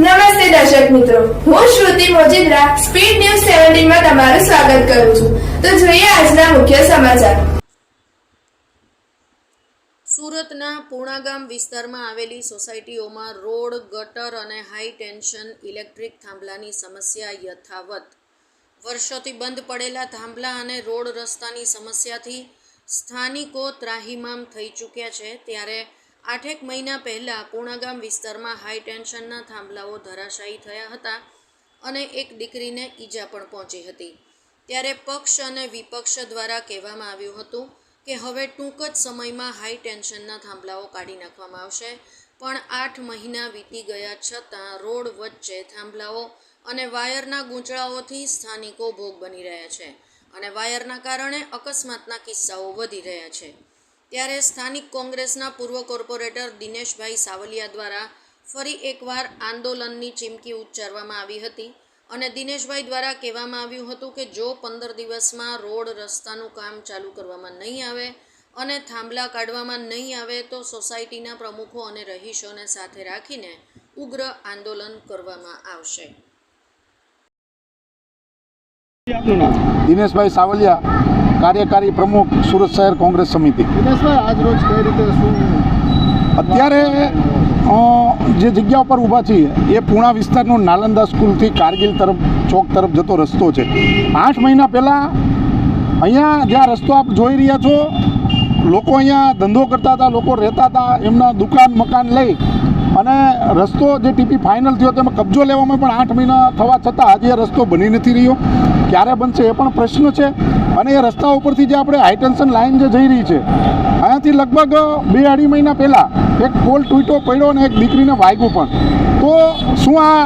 નમસ્તે દર્શક મિત્રો. હું શ્રુતિ મોજીદ્રા, સ્પીડ ન્યૂઝ સેવન્ટીનમાં તમારું સ્વાગત કરું છું. તો જોઈએ આજના મુખ્ય સમાચાર. સુરતના પૂર્ણાગામ વિસ્તારમાં આવેલી સોસાયટીઓમાં રોડ, ગટર અને હાઈ ટેન્શન ઇલેક્ટ્રિક થાંભલાની સમસ્યા યથાવત. વર્ષોથી બંધ પડેલા થાંભલા અને રોડ રસ્તાની સમસ્યાથી સ્થાનિકો ત્રાહિમામ થઈ ચૂક્યા છે. ત્યારે આઠેક મહિના પહેલાં પૂર્ણાગામ વિસ્તારમાં હાઈ ટેન્શનના થાંભલાઓ ધરાશાયી થયા હતા અને એક દીકરીને ઈજા પણ પહોંચી હતી. ત્યારે પક્ષ અને વિપક્ષ દ્વારા કહેવામાં આવ્યું હતું કે હવે ટૂંક જ સમયમાં હાઈ ટેન્શનના થાંભલાઓ કાઢી નાખવામાં આવશે. પણ આઠ મહિના વીતી ગયા છતાં રોડ વચ્ચે થાંભલાઓ અને વાયરના ગૂંચળાઓથી સ્થાનિકો ભોગ બની રહ્યા છે અને વાયરના કારણે અકસ્માતના કિસ્સાઓ વધી રહ્યા છે. ત્યારે સ્થાનિક કોંગ્રેસના પૂર્વ કોર્પોરેટર દિનેશભાઈ સાવલિયા દ્વારા ફરી એકવાર આંદોલનની ચીમકી ઉચ્ચારવામાં આવી હતી અને દિનેશભાઈ દ્વારા કહેવામાં આવ્યું હતું કે જો પંદર દિવસમાં રોડ રસ્તાનું કામ ચાલુ કરવામાં નહીં આવે અને થાંભલા કાઢવામાં નહીં આવે તો સોસાયટીના પ્રમુખો અને રહીશોને સાથે રાખીને ઉગ્ર આંદોલન કરવામાં આવશે. દિનેશભાઈ સાવલિયા કાર્યકારી પ્રમુખ સુરત શહેર કોંગ્રેસ સમિતિ. અત્યારે જે જગ્યા ઉપર ઊભા છીએ, એ પૂણા વિસ્તારનો નાલંદા સ્કૂલથી કારગિલ તરફ, ચોક તરફ જતો રસ્તો છે. આઠ મહિના પહેલાં અહીંયા જ્યાં રસ્તો આપ જોઈ રહ્યા છો, લોકો અહીંયા ધંધો કરતા હતા, લોકો રહેતા હતા, એમના દુકાન મકાન લઈ અને રસ્તો જે ટીપી ફાઇનલ થયો તેમાં કબજો લેવામાં પણ આઠ મહિના થવા છતાં આજે એ રસ્તો બની નથી રહ્યો. ક્યારે બનશે એ પણ પ્રશ્ન છે. અને એ રસ્તા ઉપરથી જે આપણે હાઈટેન્શન લાઇન જે જઈ રહી છે, અહીંયાથી લગભગ બે અઢી મહિના પહેલાં એક પોલ તૂટો પડ્યો અને એક દીકરીને વાગ્યું પણ. તો શું આ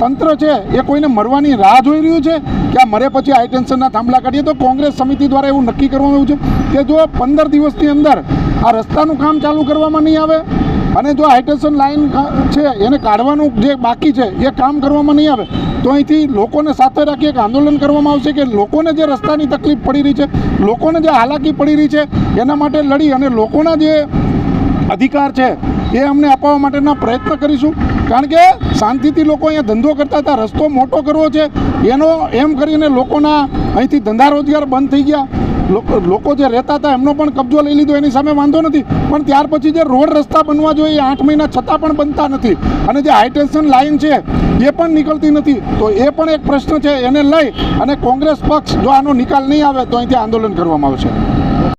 તંત્ર છે એ કોઈને મરવાની રાહ જોઈ રહ્યું છે? કે આ મરે પછી હાઈટેન્શનના થાંભલા કાઢીએ? તો કોંગ્રેસ સમિતિ દ્વારા એવું નક્કી કરવામાં આવ્યું છે કે જો પંદર દિવસની અંદર આ રસ્તાનું કામ ચાલુ કરવામાં નહીં આવે અને જો હાઇટેશન લાઇન છે, એને કાઢવાનું જે બાકી છે, એ કામ કરવામાં નહીં આવે, તો અહીંથી લોકોને સાથે રાખી એક આંદોલન કરવામાં આવશે કે લોકોને જે રસ્તાની તકલીફ પડી રહી છે, લોકોને જે હાલાકી પડી રહી છે, એના માટે લડી અને લોકોના જે અધિકાર છે, એ અમને અપાવવા માટેના પ્રયત્ન કરીશું. કારણ કે શાંતિથી લોકો અહીંયા ધંધો કરતા હતા, રસ્તો મોટો કરવો છે, એનો એમ કરીને લોકોના અહીંથી ધંધા રોજગાર બંધ થઈ ગયા. લોકો જે રહેતા હતા એમનો પણ કબજો લઈ લીધો, એની સામે વાંધો નથી. પણ ત્યાર પછી જે રોડ રસ્તા બનવા જોઈએ, એ આઠ મહિના છતાં પણ બનતા નથી. અને જે હાઈટેન્શન લાઇન છે, એ પણ નીકળતી નથી. તો એ પણ એક પ્રશ્ન છે, એને લઈ અને કોંગ્રેસ પક્ષ જો આનો નિકાલ નહીં આવે, તો અહીંથી આંદોલન કરવામાં આવશે.